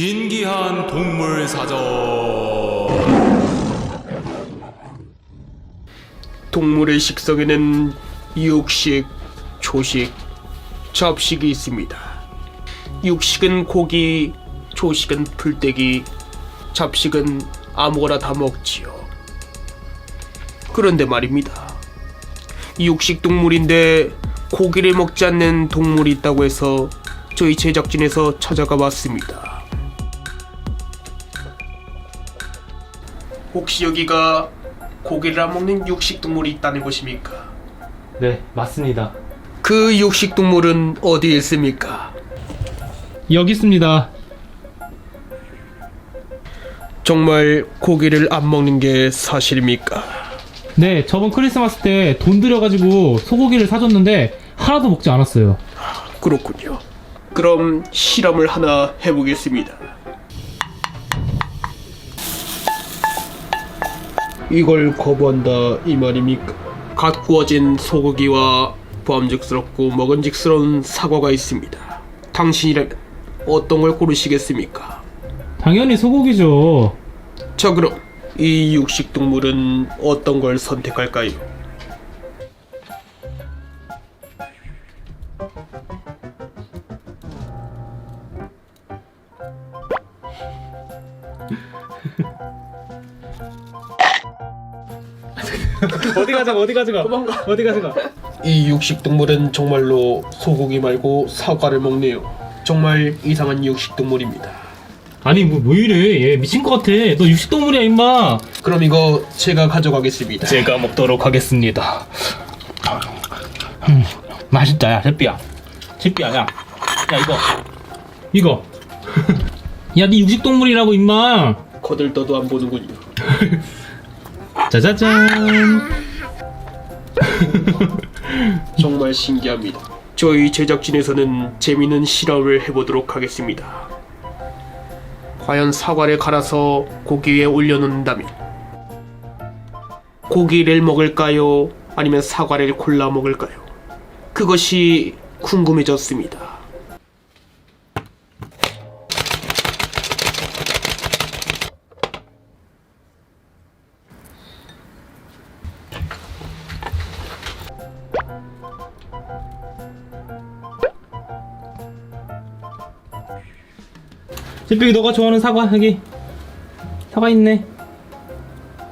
신기한 동물 사전. 동물의 식성에는 육식, 초식, 잡식이 있습니다. 육식은 고기, 초식은 풀떼기, 잡식은 아무거나 다 먹지요. 그런데 말입니다. 육식 동물인데 고기를 먹지 않는 동물이 있다고 해서 저희 제작진에서 찾아가 봤습니다. 혹시 여기가 고기를 안 먹는 육식 동물이 있다는 것입니까? 네, 맞습니다. 그 육식 동물은 어디에 있습니까? 여기 있습니다. 정말 고기를 안 먹는 게 사실입니까? 네, 저번 크리스마스 때 돈 들여가지고 소고기를 사줬는데 하나도 먹지 않았어요. 그렇군요. 그럼 실험을 하나 해보겠습니다. 이걸 거부한다 이 말입니까? 갓 구워진 소고기와 보암직스럽고 먹은직스러운 사과가 있습니다. 당신이라면 어떤 걸 고르시겠습니까? 당연히 소고기죠. 자 그럼 이 육식 동물은 어떤 걸 선택할까요? 어디 가자고, 어디 가자고. 어디 가자고. 이 육식 동물은 정말로 소고기 말고 사과를 먹네요. 정말 이상한 육식 동물입니다. 아니, 뭐, 뭐 이래. 얘 미친 것 같아. 너 육식동물이야, 임마. 그럼 이거 제가 가져가겠습니다. 제가 먹도록 하겠습니다. 음, 맛있다, 야, 새끼야. 새끼야, 야. 야, 이거. 이거. 야, 니 육식동물이라고, 임마. 거들떠도 안 보는군요. 짜자잔. 정말 신기합니다. 저희 제작진에서는 재미있는 실험을 해보도록 하겠습니다. 과연 사과를 갈아서 고기 위에 올려놓는다면 고기를 먹을까요? 아니면 사과를 골라 먹을까요? 그것이 궁금해졌습니다. 새끼 너가 좋아하는 사과 여기. 사과 있네.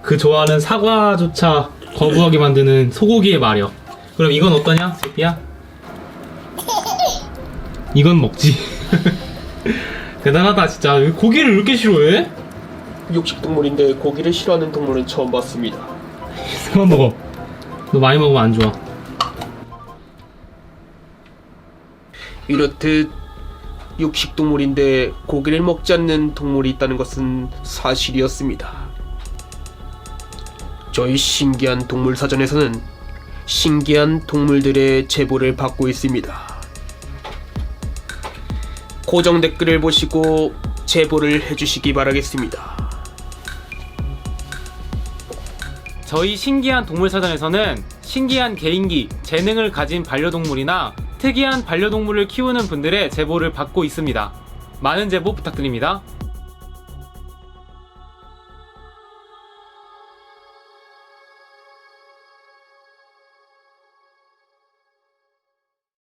그 좋아하는 사과조차 거부하게 만드는 소고기의 마력. 그럼 이건 어떠냐 새끼야? 이건 먹지. 대단하다 진짜. 왜 고기를 이렇게 싫어해? 육식 동물인데 고기를 싫어하는 동물은 처음 봤습니다. 그만 먹어. 너 많이 먹으면 안 좋아 이렇듯 육식 동물인데 고기를 먹지 않는 동물이 있다는 것은 사실이었습니다. 저희 신기한 동물 사전에서는 신기한 동물들의 제보를 받고 있습니다. 고정 댓글을 보시고 제보를 해주시기 바라겠습니다. 저희 신기한 동물 사전에서는 신기한 개인기, 재능을 가진 반려동물이나 특이한 반려동물을 키우는 분들의 제보를 받고 있습니다. 많은 제보 부탁드립니다.